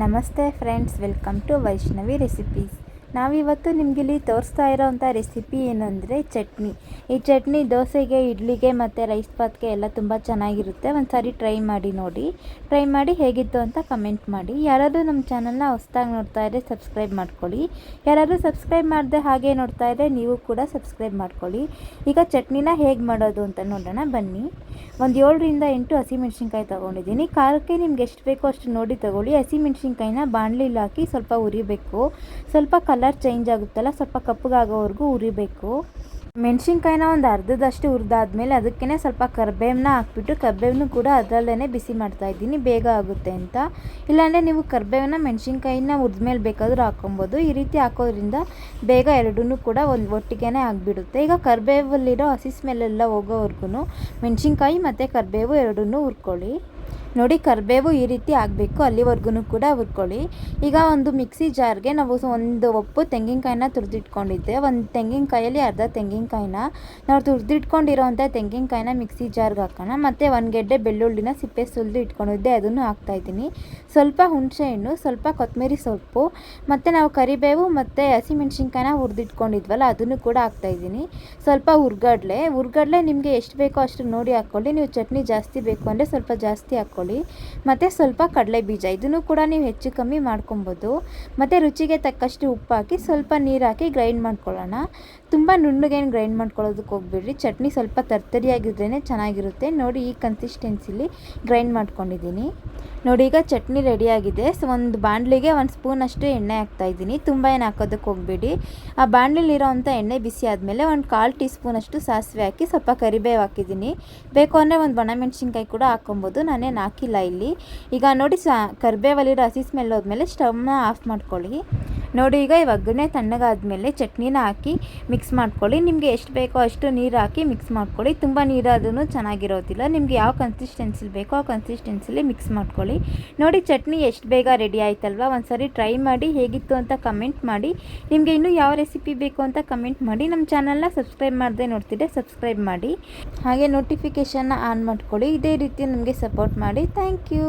ನಮಸ್ತೆ friends, welcome to Vaishnavi recipes. ನಾವಿವತ್ತು ನಿಮಗಿಲ್ಲಿ ತೋರಿಸ್ತಾ ಇರೋವಂಥ ರೆಸಿಪಿ ಏನಂದರೆ ಚಟ್ನಿ. ಈ ಚಟ್ನಿ ದೋಸೆಗೆ, ಇಡ್ಲಿಗೆ ಮತ್ತು ರೈಸ್ ಪಾತ್ಗೆ ಎಲ್ಲ ತುಂಬ ಚೆನ್ನಾಗಿರುತ್ತೆ. ಒಂದು ಸಾರಿ ಟ್ರೈ ಮಾಡಿ ನೋಡಿ. ಟ್ರೈ ಮಾಡಿ ಹೇಗಿತ್ತು ಅಂತ ಕಮೆಂಟ್ ಮಾಡಿ. ಯಾರಾದರೂ ನಮ್ಮ ಚಾನಲ್ನ ಹೊಸ್ದಾಗಿ ನೋಡ್ತಾ ಇದ್ದರೆ ಸಬ್ಸ್ಕ್ರೈಬ್ ಮಾಡ್ಕೊಳ್ಳಿ. ಯಾರಾದರೂ ಸಬ್ಸ್ಕ್ರೈಬ್ ಮಾಡದೆ ಹಾಗೆ ನೋಡ್ತಾ ಇದ್ದರೆ ನೀವು ಕೂಡ ಸಬ್ಸ್ಕ್ರೈಬ್ ಮಾಡ್ಕೊಳ್ಳಿ. ಈಗ ಚಟ್ನಿನ ಹೇಗೆ ಮಾಡೋದು ಅಂತ ನೋಡೋಣ. ಬನ್ನಿ. ಒಂದು ಏಳರಿಂದ ಎಂಟು ಹಸಿಮೆಣ್ಸಿನ್ಕಾಯಿ ತೊಗೊಂಡಿದ್ದೀನಿ. ಖಾರಕ್ಕೆ ನಿಮ್ಗೆ ಎಷ್ಟು ಬೇಕೋ ಅಷ್ಟು ನೋಡಿ ತೊಗೊಳ್ಳಿ. ಹಸಿಮೆಣ್ಸಿನ್ಕಾಯಿನ ಬಾಣಲಿಲಿ ಹಾಕಿ ಸ್ವಲ್ಪ ಉರಿಬೇಕು. ಸ್ವಲ್ಪ ಕಲರ್ ಚೇಂಜ್ ಆಗುತ್ತಲ್ಲ, ಸ್ವಲ್ಪ ಕಪ್ಪಗಾಗೋವರೆಗೂ ಉರಿಬೇಕು. ಮೆಣಸಿನ್ಕಾಯಿನ ಒಂದು ಅರ್ಧದಷ್ಟು ಹುರಿದಾದ್ಮೇಲೆ ಅದಕ್ಕೇ ಸ್ವಲ್ಪ ಕರ್ಬೇವನ್ನ ಹಾಕ್ಬಿಟ್ಟು ಕರ್ಬೇವನ್ನು ಕೂಡ ಅದರಲ್ಲೇ ಬಿಸಿ ಮಾಡ್ತಾ ಇದ್ದೀನಿ, ಬೇಗ ಆಗುತ್ತೆ ಅಂತ. ಇಲ್ಲಾಂದರೆ ನೀವು ಕರ್ಬೇವನ್ನ ಮೆಣಸಿನ್ಕಾಯಿನ ಹುರಿದ್ಮೇಲೆ ಬೇಕಾದರೂ ಹಾಕೊಬೋದು ಈ ರೀತಿ ಹಾಕೋದ್ರಿಂದ ಬೇಗ ಎರಡೂ ಕೂಡ ಒಂದು ಒಟ್ಟಿಗೆ ಆಗಿಬಿಡುತ್ತೆ. ಈಗ ಕರ್ಬೇವಲ್ಲಿರೋ ಹಸಿ ಸ್ಮೆಲ್ಲೆಲ್ಲ ಹೋಗೋವರೆಗೂ ಮೆಣಸಿನ್ಕಾಯಿ ಮತ್ತು ಕರ್ಬೇವು ಎರಡನ್ನೂ ಹುರ್ಕೊಳ್ಳಿ. ನೋಡಿ ಕರಿಬೇವು ಈ ರೀತಿ ಆಗಬೇಕು ಅಲ್ಲಿವರೆಗೂ ಕೂಡ ಹುರ್ಕೊಳ್ಳಿ. ಈಗ ಒಂದು ಮಿಕ್ಸಿ ಜಾರ್ಗೆ ನಾವು ಒಂದು ಒಪ್ಪು ತೆಂಗಿನಕಾಯಿನ ತುರಿದಿಟ್ಕೊಂಡಿದ್ದೆ. ಒಂದು ತೆಂಗಿನಕಾಯಲ್ಲಿ ಅರ್ಧ ತೆಂಗಿನಕಾಯಿನ ನಾವು ತುರಿದಿಟ್ಕೊಂಡಿರೋವಂಥ ತೆಂಗಿನಕಾಯಿನ ಮಿಕ್ಸಿ ಜಾರ್ಗೆ ಹಾಕೋಣ. ಮತ್ತು ಒಂದು ಗೆಡ್ಡೆ ಬೆಳ್ಳುಳ್ಳಿನ ಸಿಪ್ಪೆ ಸುಲಿದು ಇಟ್ಕೊಂಡಿದ್ದೆ, ಅದನ್ನು ಹಾಕ್ತಾಯಿದ್ದೀನಿ ಸ್ವಲ್ಪ ಹುಣಸೆಹಣ್ಣು ಸ್ವಲ್ಪ ಕೊತ್ತಂಬರಿ ಸೊಪ್ಪು, ಮತ್ತು ನಾವು ಕರಿಬೇವು ಮತ್ತು ಹಸಿಮೆಣ್ಸಿನ್ಕಾಯಿನ ಹುರಿದಿಟ್ಕೊಂಡಿದ್ವಲ್ಲ, ಅದನ್ನು ಕೂಡ ಹಾಕ್ತಾಯಿದ್ದೀನಿ ಸ್ವಲ್ಪ ಹುರ್ಗಡ್ಲೆ ಹುರ್ಗಡ್ಲೆ ನಿಮಗೆ ಎಷ್ಟು ಬೇಕೋ ಅಷ್ಟು ನೋಡಿ ಹಾಕ್ಕೊಳ್ಳಿ. ನೀವು ಚಟ್ನಿ ಜಾಸ್ತಿ ಬೇಕು ಅಂದರೆ ಸ್ವಲ್ಪ ಜಾಸ್ತಿ ಹಾಕ್ಕೊಳ್ಳಿ. ಮತ್ತು ಸ್ವಲ್ಪ ಕಡಲೆ ಬೀಜ, ಇದನ್ನು ಕೂಡ ನೀವು ಹೆಚ್ಚು ಕಮ್ಮಿ ಮಾಡ್ಕೊಬೋದು. ಮತ್ತು ರುಚಿಗೆ ತಕ್ಕಷ್ಟು ಉಪ್ಪು ಹಾಕಿ ಸ್ವಲ್ಪ ನೀರು ಹಾಕಿ ಗ್ರೈಂಡ್ ಮಾಡ್ಕೊಳ್ಳೋಣ. ತುಂಬ ನುಣ್ಣಗೇನು ಗ್ರೈಂಡ್ ಮಾಡ್ಕೊಳ್ಳೋದಕ್ಕೆ ಹೋಗ್ಬಿಡ್ರಿ. ಚಟ್ನಿ ಸ್ವಲ್ಪ ತರ್ತರಿಯಾಗಿದ್ರೇ ಚೆನ್ನಾಗಿರುತ್ತೆ. ನೋಡಿ ಈ ಕನ್ಸಿಸ್ಟೆನ್ಸಿಲಿ ಗ್ರೈಂಡ್ ಮಾಡ್ಕೊಂಡಿದ್ದೀನಿ. ನೋಡಿ ಈಗ ಚಟ್ನಿ ರೆಡಿಯಾಗಿದೆ ಸೊ ಒಂದು ಬಾಣಲಿಗೆ ಒಂದು ಸ್ಪೂನಷ್ಟು ಎಣ್ಣೆ ಹಾಕ್ತಾಯಿದ್ದೀನಿ ತುಂಬ ಏನು ಹಾಕೋದಕ್ಕೆ ಹೋಗಬೇಡಿ. ಆ ಬಾಣಲಿಲಿರೋವಂಥ ಎಣ್ಣೆ ಬಿಸಿ ಆದಮೇಲೆ ಒಂದು ಕಾಲು ಟೀ ಸ್ಪೂನಷ್ಟು ಸಾಸಿವೆ ಹಾಕಿ ಸ್ವಲ್ಪ ಕರಿಬೇವು ಹಾಕಿದ್ದೀನಿ. ಬೇಕು ಅಂದರೆ ಒಂದು ಒಣಮೆಣ್ಸಿನ್ಕಾಯಿ ಕೂಡ ಹಾಕೊಬೋದು ನಾನೇನು ಹಾಕಿಲ್ಲ ಇಲ್ಲಿ. ಈಗ ನೋಡಿ ಸ ಕರ್ಬೇವಲ್ಲಿರೋ ಹಸಿ ಸ್ಮೆಲ್ ಹೋದ್ಮೇಲೆ ಸ್ಟವ್ನ ಆಫ್ ಮಾಡ್ಕೊಳ್ಳಿ. ನೋಡಿ, ಈಗ ಈ ಒಗ್ಗರಣೆ ತಣ್ಣಗಾದ್ಮೇಲೆ ಚಟ್ನಿನ ಹಾಕಿ ಮಿಕ್ಸ್ ಮಾಡ್ಕೊಳ್ಳಿ. ನಿಮಗೆ ಎಷ್ಟು ಬೇಕೋ ಅಷ್ಟು ನೀರು ಹಾಕಿ ಮಿಕ್ಸ್ ಮಾಡ್ಕೊಳ್ಳಿ. ತುಂಬ ನೀರಾದ್ರೂ ಚೆನ್ನಾಗಿರೋದಿಲ್ಲ. ನಿಮಗೆ ಯಾವ ಕನ್ಸಿಸ್ಟೆನ್ಸಿಲಿ ಬೇಕೋ ಆ ಕನ್ಸಿಸ್ಟೆನ್ಸಿಲಿ ಮಿಕ್ಸ್ ಮಾಡ್ಕೊಳ್ಳಿ. ನೋಡಿ, ಚಟ್ನಿ ಎಷ್ಟು ಬೇಗ ರೆಡಿ ಆಯ್ತಲ್ವಾ? ಒಂದು ಸರಿ ಟ್ರೈ ಮಾಡಿ, ಹೇಗಿತ್ತು ಅಂತ ಕಮೆಂಟ್ ಮಾಡಿ. ನಿಮಗೆ ಇನ್ನೂ ಯಾವ ರೆಸಿಪಿ ಬೇಕು ಅಂತ ಕಮೆಂಟ್ ಮಾಡಿ. ನಮ್ಮ ಚಾನಲ್ನ ಸಬ್ಸ್ಕ್ರೈಬ್ ಮಾಡದೆ ನೋಡ್ತಿದ್ದೆ ಸಬ್ಸ್ಕ್ರೈಬ್ ಮಾಡಿ. ಹಾಗೆ ನೋಟಿಫಿಕೇಷನ್ನ ಆನ್ ಮಾಡ್ಕೊಳ್ಳಿ. ಇದೇ ರೀತಿ ನಮಗೆ ಸಪೋರ್ಟ್ ಮಾಡಿ. Thank you